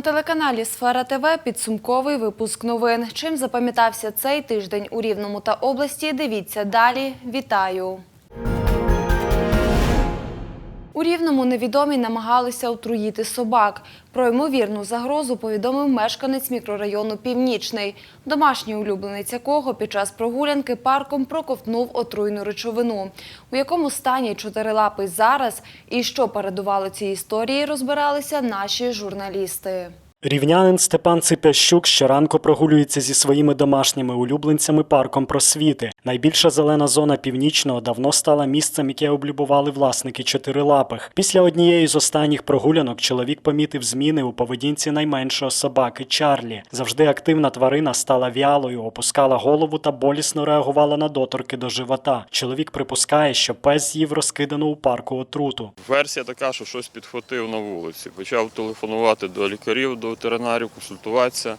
На телеканалі Сфера ТВ підсумковий випуск новин. Чим запам'ятався цей тиждень у Рівному та області? Дивіться далі. Вітаю. У Рівному невідомі намагалися отруїти собак. Про ймовірну загрозу повідомив мешканець мікрорайону Північний, домашній улюбленець якого під час прогулянки парком проковтнув отруйну речовину. У якому стані чотирилапий зараз і що передувало цій історії, розбиралися наші журналісти. Рівнянин Степан Ципящук щоранку прогулюється зі своїми домашніми улюбленцями парком просвіти. Найбільша зелена зона північного давно стала місцем, яке облюбували власники чотирилапих. Після однієї з останніх прогулянок чоловік помітив зміни у поведінці найменшого собаки Чарлі. Завжди активна тварина стала вялою, опускала голову та болісно реагувала на доторки до живота. Чоловік припускає, що пес з'їв розкидану у парку отруту. Версія така, що щось підхватив на вулиці. Почав телефонувати до лікарів, до ветеринарів, консультуватися.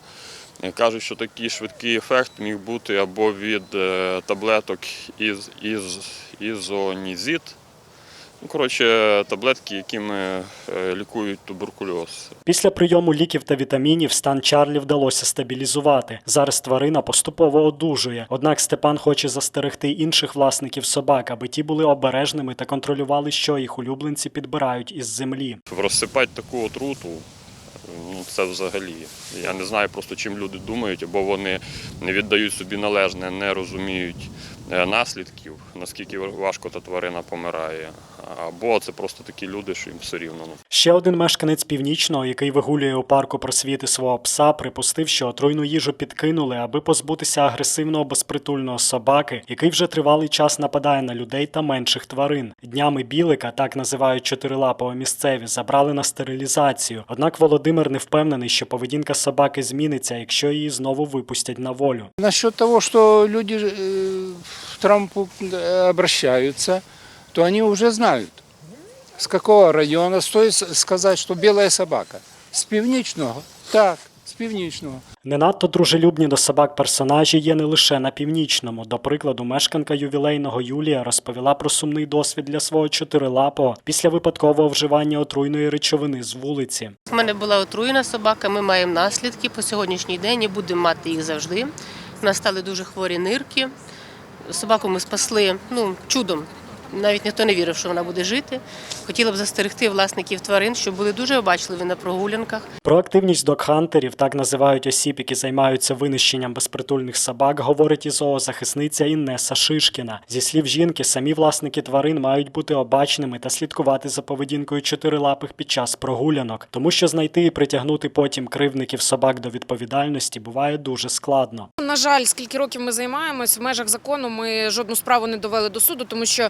Кажуть, що такий швидкий ефект міг бути або від е, таблеток із, із, ізонізит. Ну, коротше, таблетки, якими е, лікують туберкульоз. Після прийому ліків та вітамінів стан Чарлі вдалося стабілізувати. Зараз тварина поступово одужує. Однак Степан хоче застерегти інших власників собак, аби ті були обережними та контролювали, що їх улюбленці підбирають із землі. Розсипати таку отруту, ну це взагалі. Я не знаю просто, чим люди думають, або вони не віддають собі належне, не розуміють наслідків, наскільки важко та тварина помирає. Або це просто такі люди, що їм все рівно. Ну, Ще один мешканець північного, який вигулює у парку просвіти свого пса, припустив, що отруйну їжу підкинули, аби позбутися агресивного безпритульного собаки, який вже тривалий час нападає на людей та менших тварин. Днями білика, так називають чотирилапого місцеві, забрали на стерилізацію. Однак Володимир не впевнений, що поведінка собаки зміниться, якщо її знову випустять на волю. Насчет того, что люди к Трампу э, обращаются, то они уже знают, с какого района. Стоит сказать, что белая собака. С північного? Так, з північного. Не надто дружелюбні до собак персонажі є не лише на північному. До прикладу, мешканка ювілейного Юлія розповіла про сумний досвід для свого чотирилапого після випадкового вживання отруйної речовини з вулиці. У мене була отруєна собака, ми маємо наслідки по сьогоднішній день і будемо мати їх завжди. У нас стали дуже хворі нирки. Собаку ми спасли ну, чудом. Навіть ніхто не вірив, що вона буде жити. Хотіла б застерегти власників тварин, щоб були дуже обачливі на прогулянках. Про активність докхантерів, так називають осіб, які займаються винищенням безпритульних собак, говорить і зоозахисниця Іннеса Шишкіна. Зі слів жінки, самі власники тварин мають бути обачними та слідкувати за поведінкою чотирилапих під час прогулянок, тому що знайти і притягнути потім кривдників собак до відповідальності буває дуже складно. На жаль, скільки років ми займаємось, в межах закону ми жодну справу не довели до суду, тому що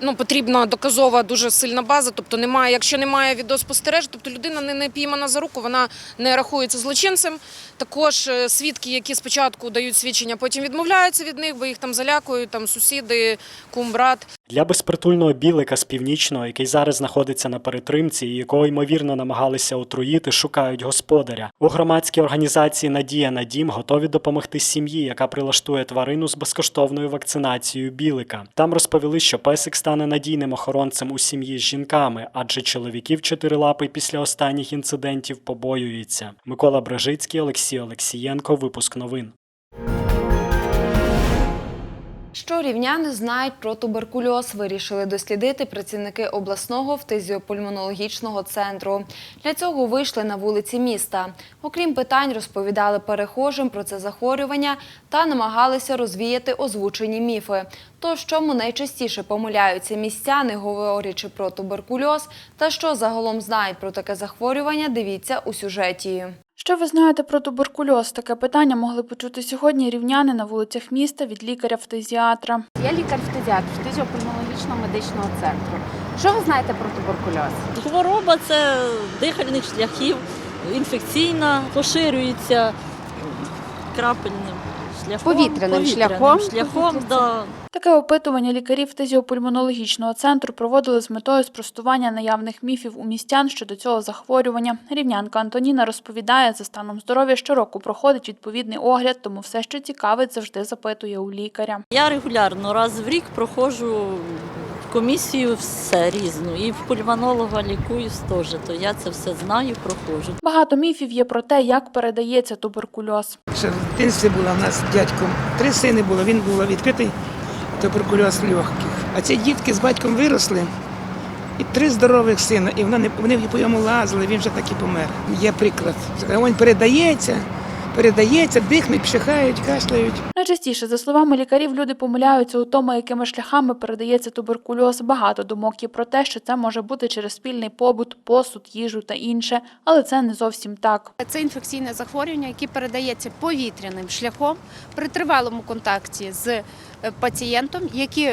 ну, потрібна доказова дуже сильна база. Тобто немає, якщо немає відеоспостережень, тобто людина не, не піймана за руку, вона не рахується злочинцем. Також е, свідки, які спочатку дають свідчення, потім відмовляються від них, бо їх там залякують, там сусіди, кум, брат. Для безпритульного білика з північного, який зараз знаходиться на перетримці і якого ймовірно намагалися отруїти, шукають господаря. У громадській організації Надія на дім готові допомогти сім'ї, яка прилаштує тварину з безкоштовною вакцинацією білика. Там розповіли, що песик стане надійним охоронцем у сім'ї з жінками, адже чоловіків чотирилапий після останніх інцидентів побоюється. Микола Брежицький, Олексій Олексієнко. Випуск новин. Що рівняни знають про туберкульоз, вирішили дослідити працівники обласного фтизіопульмонологічного центру. Для цього вийшли на вулиці міста. Окрім питань, розповідали перехожим про це захворювання та намагалися розвіяти озвучені міфи. Тож, чому найчастіше помиляються містяни, говорячи про туберкульоз, та що загалом знають про таке захворювання, дивіться у сюжеті. Що ви знаєте про туберкульоз? Таке питання могли почути сьогодні рівняни на вулицях міста від лікаря-фтизіатра. Я лікар-фтизіатр фтизіопульмонологічного медичного центру. Що ви знаєте про туберкульоз? Хвороба це дихальних шляхів, інфекційна, поширюється крапельним шляхом. Повітряним шляхом. шляхом да. Таке опитування лікарів фтизіопульмонологічного центру проводили з метою спростування наявних міфів у містян щодо цього захворювання. Рівнянка Антоніна розповідає, за станом здоров'я щороку проходить відповідний огляд, тому все, що цікавить, завжди запитує у лікаря. Я регулярно раз в рік проходжу комісію все різну. І в пульмонолога лікуюсь теж, то я це все знаю, проходжу. Багато міфів є про те, як передається туберкульоз. Ще в дитинстві була в нас з дядьком. Три сини було, він був відкритий туберкульоз легких. А ці дітки з батьком виросли. І три здорових сина, і вони, вони по йому лазили, він вже так і помер. Є приклад. Він передається, передається, дихнуть, пшихають, кашляють. Найчастіше, за словами лікарів, люди помиляються у тому, якими шляхами передається туберкульоз. Багато думок є про те, що це може бути через спільний побут, посуд, їжу та інше, але це не зовсім так. Це інфекційне захворювання, яке передається повітряним шляхом при тривалому контакті з е, пацієнтом, який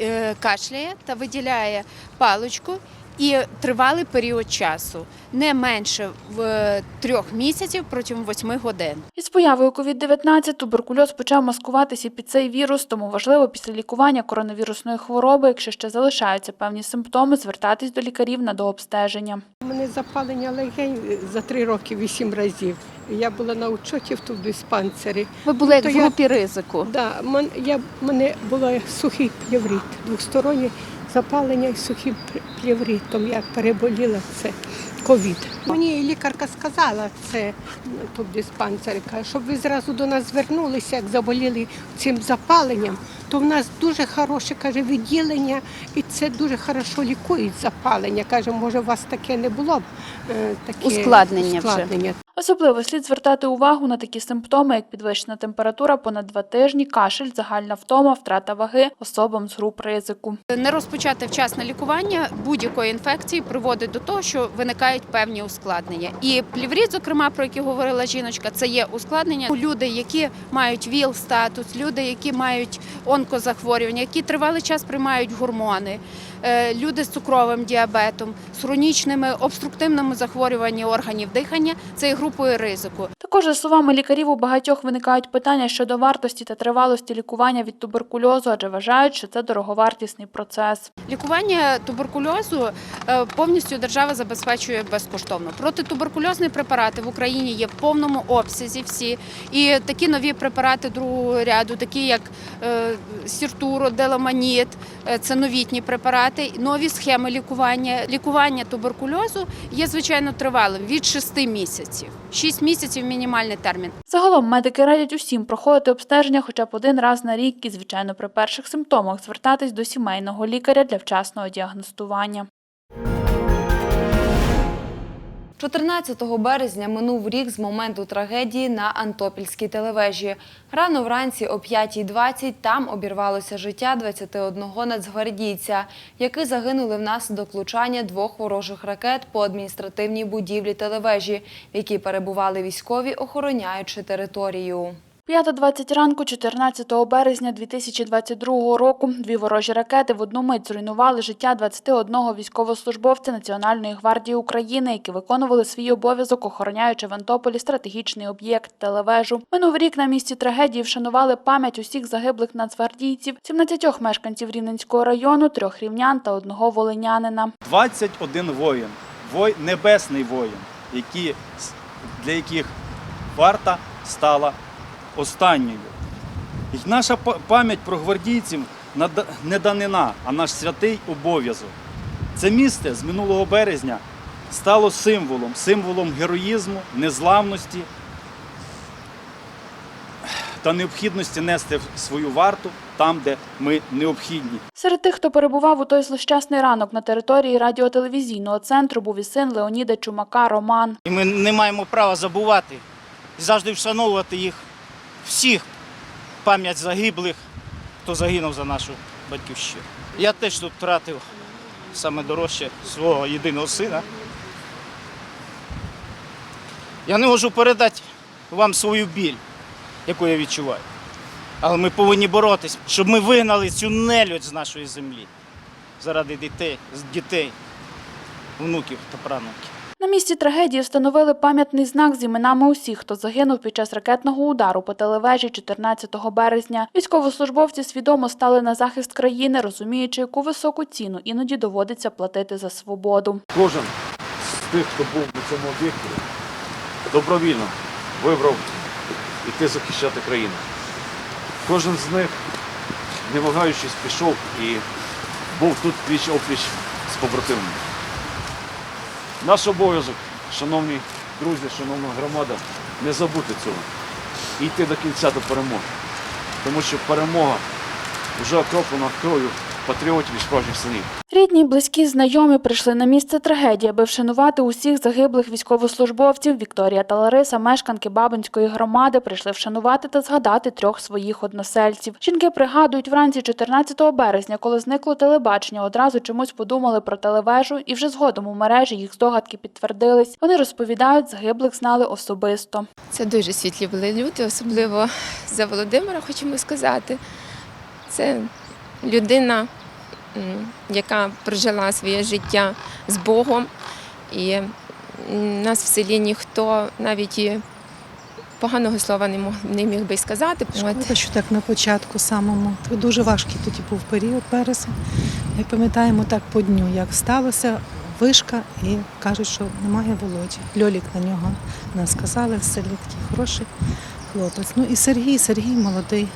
е, кашляє та виділяє паличку. І тривалий період часу не менше в е, трьох місяців протягом восьми годин. Із появою COVID-19 туберкульоз почав маскуватися під цей вірус, тому важливо після лікування коронавірусної хвороби, якщо ще залишаються певні симптоми, звертатись до лікарів на дообстеження. У мене запалення легень за три роки вісім разів. Я була на учоті в тут диспансері. Ви були як в я- групі ризику. Да, мен- я, мене було сухий плеврит, двостороннє запалення і сухим плівритом. Я переболіла це ковід. Мені лікарка сказала це диспансерка, в щоб ви зразу до нас звернулися, як заболіли цим запаленням, то в нас дуже хороше каже відділення, і це дуже хорошо лікують запалення. Каже, може, у вас таке не було б е, таке Ускладнення вже. Особливо слід звертати увагу на такі симптоми, як підвищена температура понад два тижні, кашель, загальна втома, втрата ваги особам з груп ризику. Не розпочати вчасне лікування будь-якої інфекції приводить до того, що виникають певні ускладнення. І плівріт, зокрема, про який говорила жіночка, це є ускладнення. Люди, які мають ВІЛ статус, люди, які мають онкозахворювання, які тривалий час приймають гормони, люди з цукровим діабетом, з хронічними обструктивними захворюваннями органів дихання, це є групою ризику. Також, за словами лікарів, у багатьох виникають питання щодо вартості та тривалості лікування від туберкульозу, адже вважають, що це дороговартісний процес. Лікування туберкульозу е, повністю держава забезпечує безкоштовно. Протитуберкульозні препарати в Україні є в повному обсязі всі. І такі нові препарати другого ряду, такі як е, сіртуро, деламаніт, е, це новітні препарати, нові схеми лікування. Лікування туберкульозу є звичайно тривалим від 6 місяців. 6 місяців мінімальний термін. Загалом медики радять усім проходити обстеження хоча б один раз на рік і, звичайно, при перших симптомах звертатись до сімейного лікаря для вчасного діагностування. 14 березня минув рік з моменту трагедії на Антопільській телевежі. Рано вранці о 5.20 там обірвалося життя 21 нацгвардійця, які загинули внаслідок влучання двох ворожих ракет по адміністративній будівлі телевежі, в якій перебували військові, охороняючи територію. 5.20 ранку 14 березня 2022 року дві ворожі ракети в одну мить зруйнували життя 21 військовослужбовця Національної гвардії України, які виконували свій обов'язок, охороняючи в Антополі стратегічний об'єкт телевежу. Минув рік на місці трагедії вшанували пам'ять усіх загиблих нацгвардійців, 17 мешканців Рівненського району, трьох рівнян та одного волинянина. 21 воїн, вой, небесний воїн, які, для яких варта стала останньою. І наша пам'ять про гвардійців не данина, а наш святий обов'язок. Це місце з минулого березня стало символом, символом героїзму, незламності та необхідності нести свою варту там, де ми необхідні. Серед тих, хто перебував у той злощасний ранок на території радіотелевізійного центру, був і син Леоніда Чумака Роман. І ми не маємо права забувати і завжди вшановувати їх всіх пам'ять загиблих, хто загинув за нашу батьківщину. Я теж тут втратив саме дорожче свого єдиного сина. Я не можу передати вам свою біль, яку я відчуваю. Але ми повинні боротись, щоб ми вигнали цю нелюдь з нашої землі заради дітей, дітей, внуків та правнуків. На місці трагедії встановили пам'ятний знак з іменами усіх, хто загинув під час ракетного удару по телевежі 14 березня. Військовослужбовці свідомо стали на захист країни, розуміючи, яку високу ціну іноді доводиться платити за свободу. Кожен з тих, хто був на цьому об'єкті, добровільно вибрав іти захищати країну. Кожен з них, не вагаючись, пішов і був тут пліч опліч з побратимами. Наш обов'язок, шановні друзі, шановна громада, не забути цього і йти до кінця до перемоги. Тому що перемога вже окроплена кров'ю патріотів і справжніх синів. Рідні, близькі, знайомі прийшли на місце трагедії, аби вшанувати усіх загиблих військовослужбовців. Вікторія та Лариса, мешканки Бабинської громади, прийшли вшанувати та згадати трьох своїх односельців. Жінки пригадують, вранці 14 березня, коли зникло телебачення, одразу чомусь подумали про телевежу, і вже згодом у мережі їх здогадки підтвердились. Вони розповідають, загиблих знали особисто. Це дуже світлі були люди, особливо за Володимира, хочемо сказати. Це людина, яка прожила своє життя з Богом. І нас в селі ніхто навіть і поганого слова не мог не міг би сказати. Шкода, що так на початку самому. То дуже важкий тоді був період березень. Ми пам'ятаємо так по дню, як сталося, вишка, і кажуть, що немає Володі. Льолік на нього нас сказали, в селі такий хороший хлопець. Ну і Сергій, Сергій молодий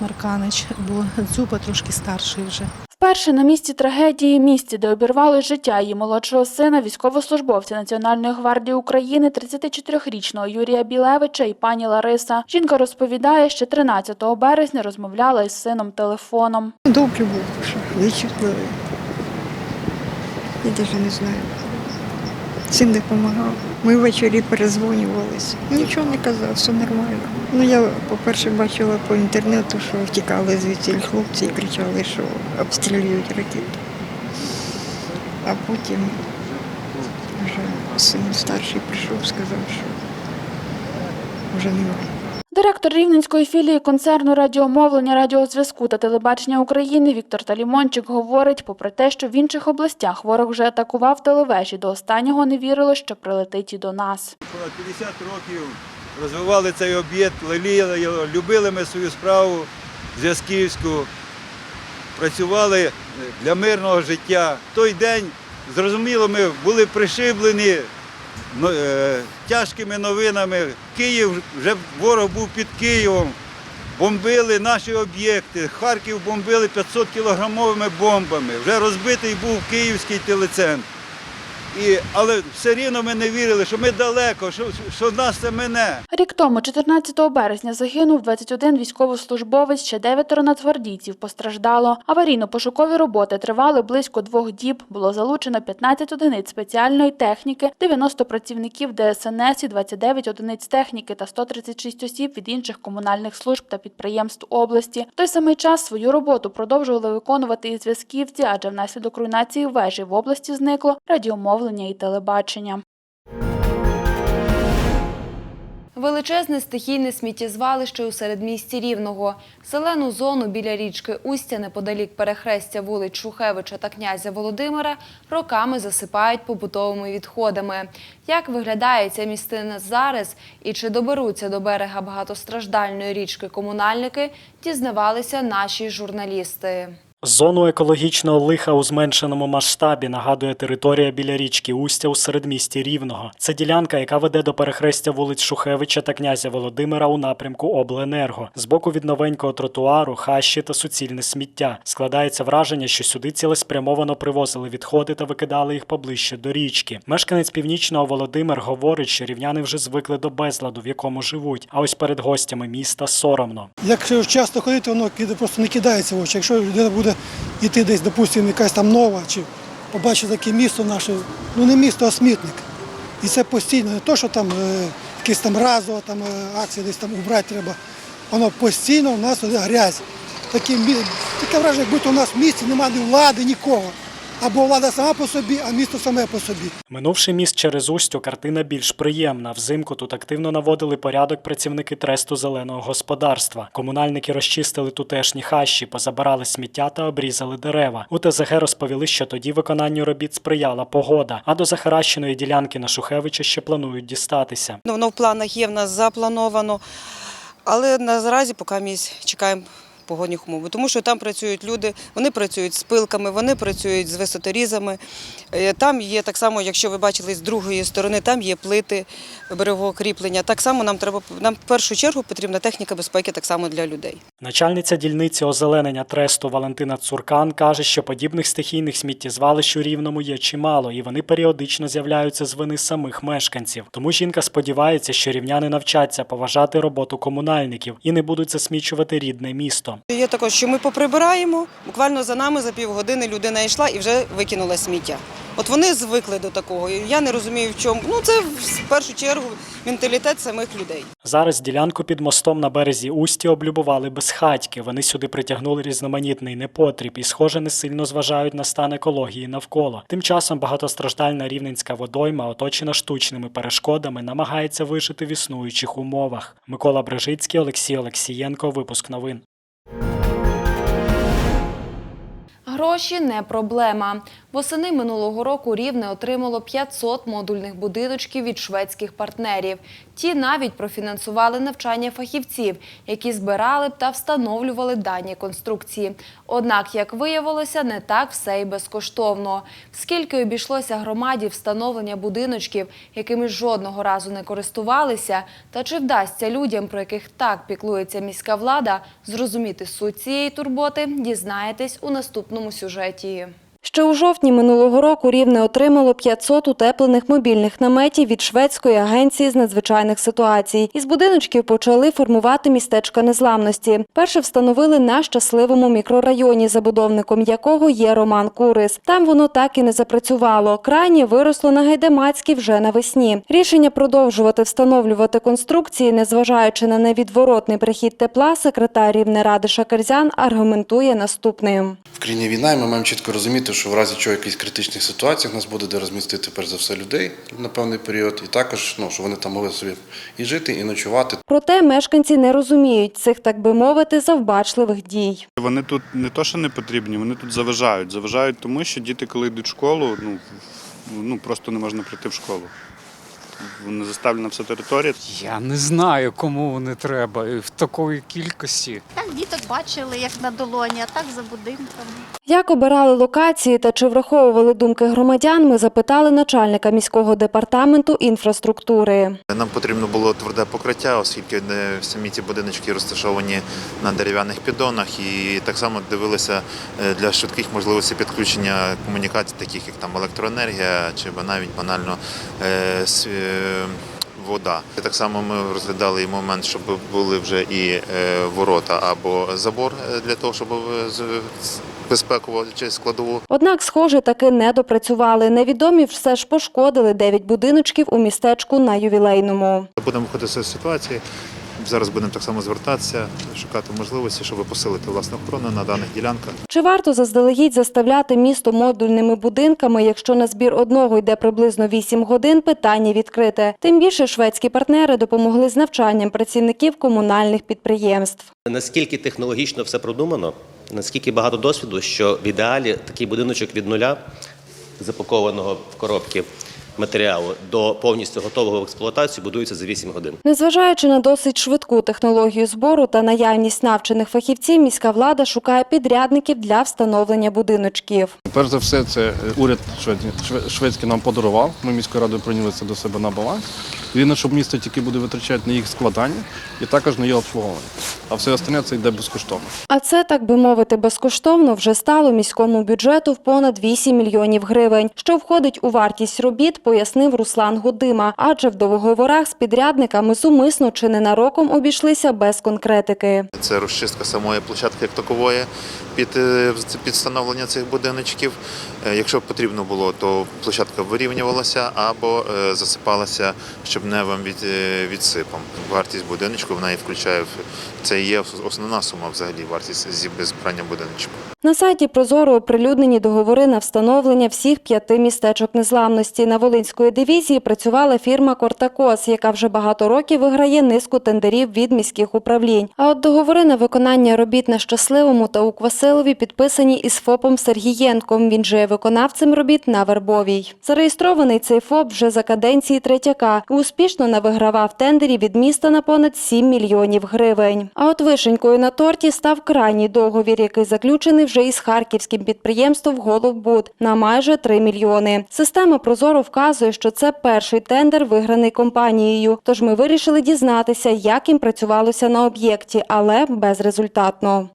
Марканич, бо Дзюба трошки старший вже. Вперше на місці трагедії, місці, де обірвали життя її молодшого сина, військовослужбовця Національної гвардії України, 34-річного Юрія Білевича і пані Лариса. Жінка розповідає, що 13 березня розмовляла із сином телефоном. Добре було, що вичутливий. Я навіть не знаю. Син допомагав. Ми ввечері перезвонювалися. Нічого не казав, все нормально. Ну я, по-перше, бачила по інтернету, що втікали звідси хлопці і кричали, що обстрілюють ракети. А потім вже син старший прийшов, сказав, що вже немає. Директор Рівненської філії концерну радіомовлення, радіозв'язку та телебачення України Віктор Талімончик говорить, попри те, що в інших областях ворог вже атакував телевежі, до останнього не вірило, що прилетить і до нас. Понад 50 років розвивали цей об'єкт, леліяли його, любили ми свою справу зв'язківську, працювали для мирного життя. Той день, зрозуміло, ми були пришиблені тяжкими новинами. Київ, вже ворог був під Києвом, бомбили наші об'єкти. Харків бомбили 500 кілограмовими бомбами. Вже розбитий був київський телецентр. І, але все рівно ми не вірили, що ми далеко, що, що нас це мене. Рік тому, 14 березня, загинув 21 військовослужбовець, ще дев'ятеро нацгвардійців постраждало. Аварійно-пошукові роботи тривали близько двох діб. Було залучено 15 одиниць спеціальної техніки, 90 працівників ДСНС і 29 одиниць техніки та 136 осіб від інших комунальних служб та підприємств області. В той самий час свою роботу продовжували виконувати і зв'язківці, адже внаслідок руйнації вежі в області зникло радіомовлення і телебачення. Величезне стихійне сміттєзвалище у середмісті Рівного. Зелену зону біля річки Устя неподалік перехрестя вулиць Шухевича та князя Володимира роками засипають побутовими відходами. Як виглядає ця місцина зараз і чи доберуться до берега багатостраждальної річки комунальники, дізнавалися наші журналісти. Зону екологічного лиха у зменшеному масштабі нагадує територія біля річки Устя у середмісті Рівного. Це ділянка, яка веде до перехрестя вулиць Шухевича та князя Володимира у напрямку Обленерго. З боку від новенького тротуару, хащі та суцільне сміття. Складається враження, що сюди цілеспрямовано привозили відходи та викидали їх поближче до річки. Мешканець північного Володимир говорить, що рівняни вже звикли до безладу, в якому живуть. А ось перед гостями міста соромно. Якщо часто ходити, воно просто не кидається в очі. Якщо людина буде йти десь, допустимо, якась там нова, чи побачить таке місто наше, ну не місто, а смітник. І це постійно, не то, що там е, якась там разова там, е, акція десь там убрати треба. Воно постійно у нас туди грязь. Таке, мі- таке враження, як будто у нас в місті немає ні влади, нікого. Або влада сама по собі, а місто саме по собі. Минувши міст через Устю, картина більш приємна. Взимку тут активно наводили порядок працівники тресту зеленого господарства. Комунальники розчистили тутешні хащі, позабирали сміття та обрізали дерева. У ТЗГ розповіли, що тоді виконанню робіт сприяла погода, а до захаращеної ділянки на Шухевича ще планують дістатися. Ну, Воно в планах є, в нас заплановано. Але наразі поки ми чекаємо погодних умов. Тому що там працюють люди, вони працюють з пилками, вони працюють з висоторізами. Е, Там є так само, якщо ви бачили з другої сторони, там є плити берегового кріплення. Так само нам треба нам в першу чергу потрібна техніка безпеки так само для людей. Начальниця дільниці озеленення тресту Валентина Цуркан каже, що подібних стихійних сміттєзвалищ у Рівному є чимало, і вони періодично з'являються з вини самих мешканців. Тому жінка сподівається, що рівняни навчаться поважати роботу комунальників і не будуть засмічувати рідне місто. Є також, що ми поприбираємо, буквально за нами за півгодини людина йшла і вже викинула сміття. От вони звикли до такого. Я не розумію, в чому. Ну це в першу чергу менталітет самих людей. Зараз ділянку під мостом на березі Усті облюбували безхатьки. Вони сюди притягнули різноманітний непотріб і, схоже, не сильно зважають на стан екології навколо. Тим часом багатостраждальна рівненська водойма, оточена штучними перешкодами, намагається вижити в існуючих умовах. Микола Брежицький, Олексій Олексієнко. Випуск новин. Гроші не проблема. Восени минулого року Рівне отримало 500 модульних будиночків від шведських партнерів. Ті навіть профінансували навчання фахівців, які збирали та встановлювали дані конструкції. Однак, як виявилося, не так все й безкоштовно. Скільки обійшлося громаді встановлення будиночків, якими жодного разу не користувалися, та чи вдасться людям, про яких так піклується міська влада, зрозуміти суть цієї турботи, дізнаєтесь у наступному сюжеті. Ще у жовтні минулого року Рівне отримало 500 утеплених мобільних наметів від шведської агенції з надзвичайних ситуацій. Із будиночків почали формувати містечка незламності. Перше встановили на щасливому мікрорайоні, забудовником якого є Роман Курис. Там воно так і не запрацювало. Крайнє виросло на Гайдамацькій вже навесні. Рішення продовжувати встановлювати конструкції, незважаючи на невідворотний прихід тепла, секретар Рівнеради Шакерзян аргументує наступним. В країні війна, ми маємо чітко розуміти, що в разі чого якихось критичних ситуацій нас буде де розмістити перш за все людей на певний період, і також ну, що вони там могли собі і жити, і ночувати. Проте мешканці не розуміють цих, так би мовити, завбачливих дій. Вони тут не то, що не потрібні, вони тут заважають. Заважають тому, що діти, коли йдуть в школу, ну, ну просто не можна прийти в школу. Не заставлена вся територія. Я не знаю, кому вони треба в такої кількості. Так діток бачили, як на долоні, а так за будинком. Як обирали локації та чи враховували думки громадян, ми запитали начальника міського департаменту інфраструктури. Нам потрібно було тверде покриття, оскільки самі ці будиночки розташовані на дерев'яних піддонах, і так само дивилися е, для швидких можливостей підключення комунікацій, таких як там електроенергія чи навіть банально е, е, вода. Так само ми розглядали і момент, щоб були вже і е, ворота або забор е, для того, щоб е, безпеково чи складову Однак, схоже, таки не допрацювали. Невідомі все ж пошкодили дев'ять будиночків у містечку на ювілейному. Будемо виходити з ситуації. Зараз будемо так само звертатися, шукати можливості, щоб посилити власну охорону на даних ділянках. Чи варто заздалегідь заставляти місто модульними будинками, якщо на збір одного йде приблизно 8 годин, питання відкрите. Тим більше шведські партнери допомогли з навчанням працівників комунальних підприємств. Наскільки технологічно все продумано, наскільки багато досвіду, що в ідеалі такий будиночок від нуля, запакованого в коробки матеріалу, до повністю готового в експлуатацію будується за 8 годин. Незважаючи на досить швидку технологію збору та наявність навчених фахівців, міська влада шукає підрядників для встановлення будиночків. Перш за все, це уряд Швеції, шведський нам подарував. Ми міською радою прийняли це до себе на баланс. Єдине, щоб місто тільки буде витрачати на їх складання і також на їх обслуговування. А все остальне це йде безкоштовно. А це, так би мовити, безкоштовно вже стало міському бюджету в понад 8 мільйонів гривень. Що входить у вартість робіт, пояснив Руслан Гудима. Адже в договорах з підрядниками зумисно чи ненароком обійшлися без конкретики. Це розчистка самої площадки як такової під, е, під встановлення цих будиночків. Е, Якщо потрібно було, то площадка вирівнювалася або е, засипалася щебневим від, е, відсипом. Вартість будиночку в неї включає це і є основна сума взагалі вартість зі збирання будиночку. На сайті Прозоро оприлюднені договори на встановлення всіх п'яти містечок незламності. На Волинської дивізії працювала фірма Кортакос, яка вже багато років виграє низку тендерів від міських управлінь. А от договори на виконання робіт на щасливому та у Квасилові підписані із ФОПом Сергієнком. Він же є виконавцем робіт на Вербовій. Зареєстрований цей ФОП вже за каденції Третяка. У успішно навигравав тендері від міста на понад 7 мільйонів гривень. А от вишенькою на торті став крайній договір, який заключений вже із харківським підприємством «Головбуд» на майже 3 мільйони. Система «Прозоро» вказує, що це перший тендер, виграний компанією. Тож ми вирішили дізнатися, як їм працювалося на об'єкті, але безрезультатно.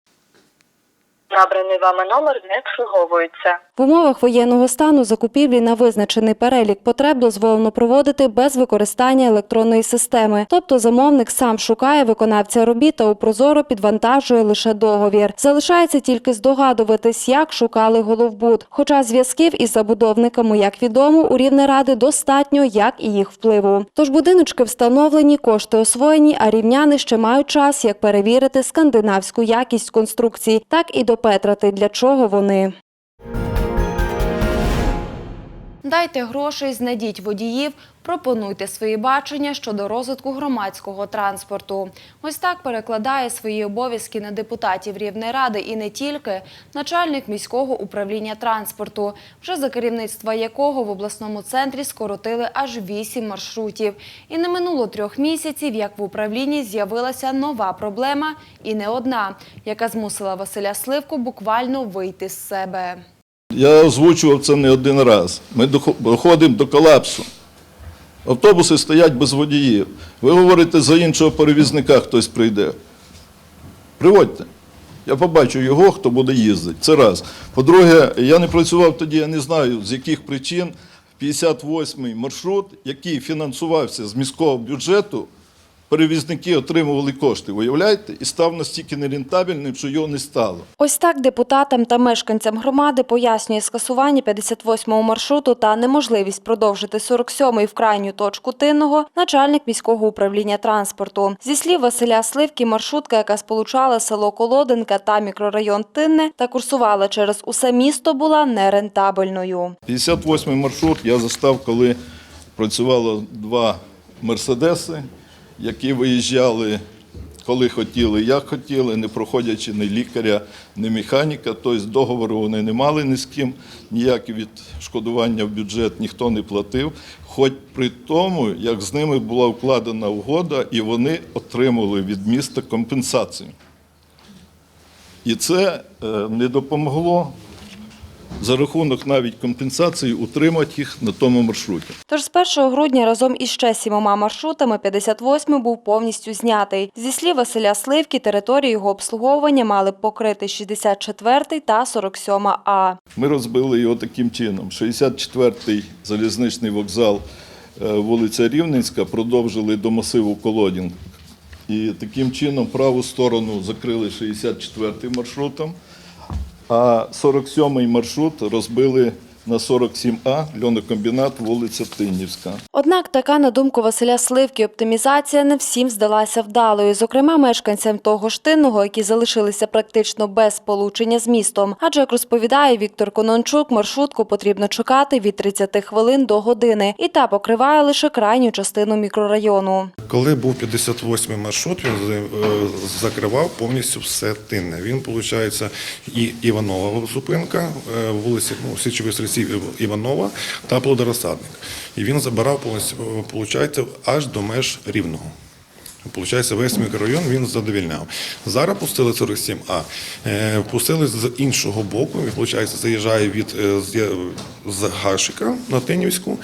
Набраний вами номер не обслуговується. В умовах воєнного стану закупівлі на визначений перелік потреб дозволено проводити без використання електронної системи. Тобто замовник сам шукає виконавця робіт та у прозоро підвантажує лише договір. Залишається тільки здогадуватись, як шукали головбуд. Хоча зв'язків із забудовниками, як відомо, у Рівнеради достатньо, як і їх впливу. Тож будиночки встановлені, кошти освоєні, а рівняни ще мають час, як перевірити скандинавську якість конструкцій, так і допетрати, для чого вони. Дайте грошей, знайдіть водіїв, пропонуйте свої бачення щодо розвитку громадського транспорту. Ось так перекладає свої обов'язки на депутатів Рівної ради і не тільки начальник міського управління транспорту, вже за керівництва якого в обласному центрі скоротили аж вісім маршрутів. І не минуло трьох місяців, як в управлінні з'явилася нова проблема, і не одна, яка змусила Василя Сливку буквально вийти з себе. Я озвучував це не один раз. Ми доходимо до колапсу. Автобуси стоять без водіїв. Ви говорите, за іншого перевізника хтось прийде. Приводьте. Я побачу його, хто буде їздити. Це раз. По-друге, я не працював тоді, я не знаю, з яких причин 58-й маршрут, який фінансувався з міського бюджету, перевізники отримували кошти, уявляєте? І став настільки нерентабельним, що його не стало. Ось так депутатам та мешканцям громади пояснює скасування 58-го маршруту та неможливість продовжити 47-й в крайню точку Тинного начальник міського управління транспорту. Зі слів Василя Сливки, маршрутка, яка сполучала село Колоденка та мікрорайон Тинне та курсувала через усе місто, була нерентабельною. 58-й маршрут я застав, коли працювало два мерседеси, які виїжджали, коли хотіли, як хотіли, не проходячи ні лікаря, ні механіка. Тобто договору вони не мали ні з ким, ніякі відшкодування в бюджет ніхто не платив. Хоч при тому, як з ними була вкладена угода, і вони отримали від міста компенсацію. І це е, не допомогло за рахунок навіть компенсації утримати їх на тому маршруті. Тож з 1 грудня разом із ще сімома маршрутами 58-й був повністю знятий. Зі слів Василя Сливки, територію його обслуговування мали б покрити 64-й та 47-А. Ми розбили його таким чином. 64-й залізничний вокзал, е, вулиця Рівненська, продовжили до масиву Колодін. І таким чином праву сторону закрили 64-м маршрутом, а 47-й маршрут розбили на 47А, льонокомбінат, вулиця Тинівська. Однак така, на думку Василя Сливки, оптимізація не всім здалася вдалою. Зокрема, мешканцям того ж Тинного, які залишилися практично без сполучення з містом. Адже, як розповідає Віктор Конончук, маршрутку потрібно чекати від 30 хвилин до години. І та покриває лише крайню частину мікрорайону. Коли був 58-й маршрут, він е, закривав повністю все тинне. Він, виходить, і Іванова зупинка, е, вулиці ну, Січових стрільців Іванова та Плодорозсадник. І він забирав виходить, аж до меж Рівного. Получається, весь мікрорайон він задовільняв. Зараз пустили 47А, е, пустили з іншого боку, і, виходить, заїжджає від е, з Гашика на Тинівську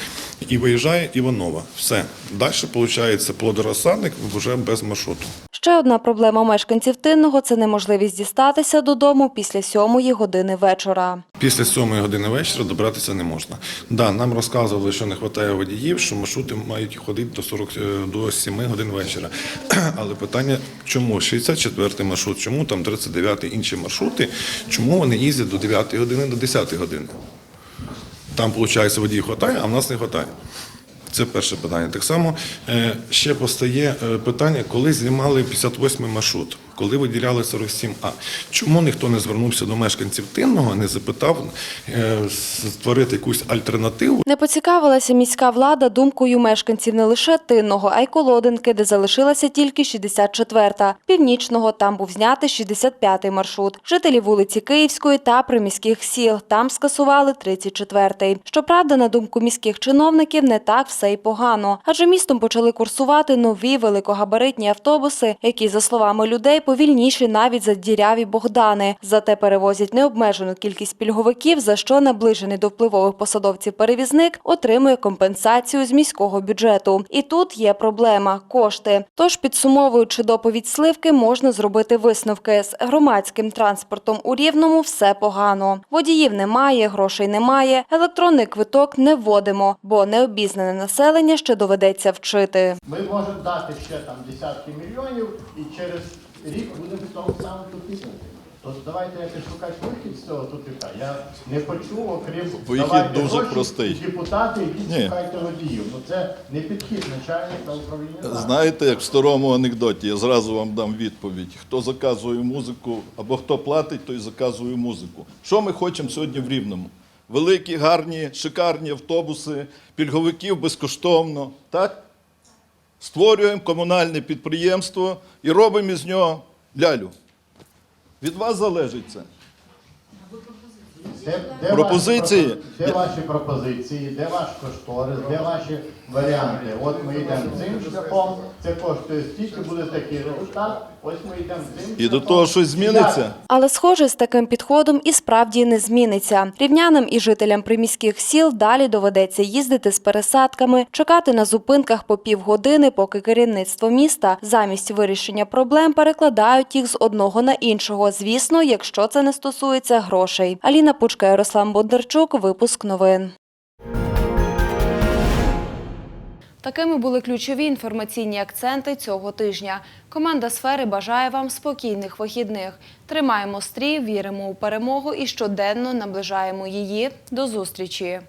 і виїжджає Іванова. Все. Далі, виходить, плодорозсадник вже без маршруту. Ще одна проблема мешканців Тинного – це неможливість дістатися додому після сьомої години вечора. Після 7 години вечора добратися не можна. Да, нам розказували, що не вистачає водіїв, що маршрути мають ходити до 40, е, до 7 годин вечора. Але питання, чому 64-й маршрут, чому там 39-й інші маршрути, чому вони їздять до 9 години, до 10 години? Там, виходить, водіїв вистачає, а в нас не вистачає. Це перше питання. Так само е, ще постає е, питання, коли знімали 58-й маршрут. Коли виділяли 47А. Чому ніхто не звернувся до мешканців Тинного, не запитав е, створити якусь альтернативу? Не поцікавилася міська влада думкою мешканців не лише Тинного, а й Колодинки, де залишилася тільки 64-та. Північного там був знятий 65-й маршрут. Жителі вулиці Київської та приміських сіл там скасували 34-й. Щоправда, на думку міських чиновників, не так все й погано. Адже містом почали курсувати нові великогабаритні автобуси, які, за словами людей, повільніші навіть за діряві Богдани. Зате перевозять необмежену кількість пільговиків, за що наближений до впливових посадовців перевізник отримує компенсацію з міського бюджету. І тут є проблема кошти. Тож, підсумовуючи доповідь сливки, можна зробити висновки з громадським транспортом у рівному все погано. Водіїв немає, грошей немає. Електронний квиток не вводимо, бо необізнане населення ще доведеться вчити. Ми можемо дати ще там десятки мільйонів і через рік будемо в тому самому тупіку. То давайте якось шукати вихід з цього тупіка. Я не почув, окрім Вихід давайте дуже гроші, простий. депутати, Ні. шукайте водіїв. Ну це не підхід начальника управління. Знаєте, як в старому анекдоті, я зразу вам дам відповідь. Хто заказує музику або хто платить, той заказує музику. Що ми хочемо сьогодні в Рівному? Великі, гарні, шикарні автобуси, пільговиків безкоштовно. Так? Створюємо комунальне підприємство і робимо із нього лялю. Від вас залежить це. Де, де Пропозиції? Ваші, де ваші пропозиції, де ваш кошторис, де ваші варіанти? От ми йдемо цим шляхом, це коштує стільки, буде такий результат, ось ми йдемо цим І до того щось зміниться. Але, схоже, з таким підходом і справді не зміниться. Рівнянам і жителям приміських сіл далі доведеться їздити з пересадками, чекати на зупинках по півгодини, поки керівництво міста замість вирішення проблем перекладають їх з одного на іншого. Звісно, якщо це не стосується грошей. Аліна Пучка, Ярослав Бондарчук, випуск новин. Такими були ключові інформаційні акценти цього тижня. Команда сфери бажає вам спокійних вихідних. Тримаємо стрій, віримо у перемогу і щоденно наближаємо її. До зустрічі.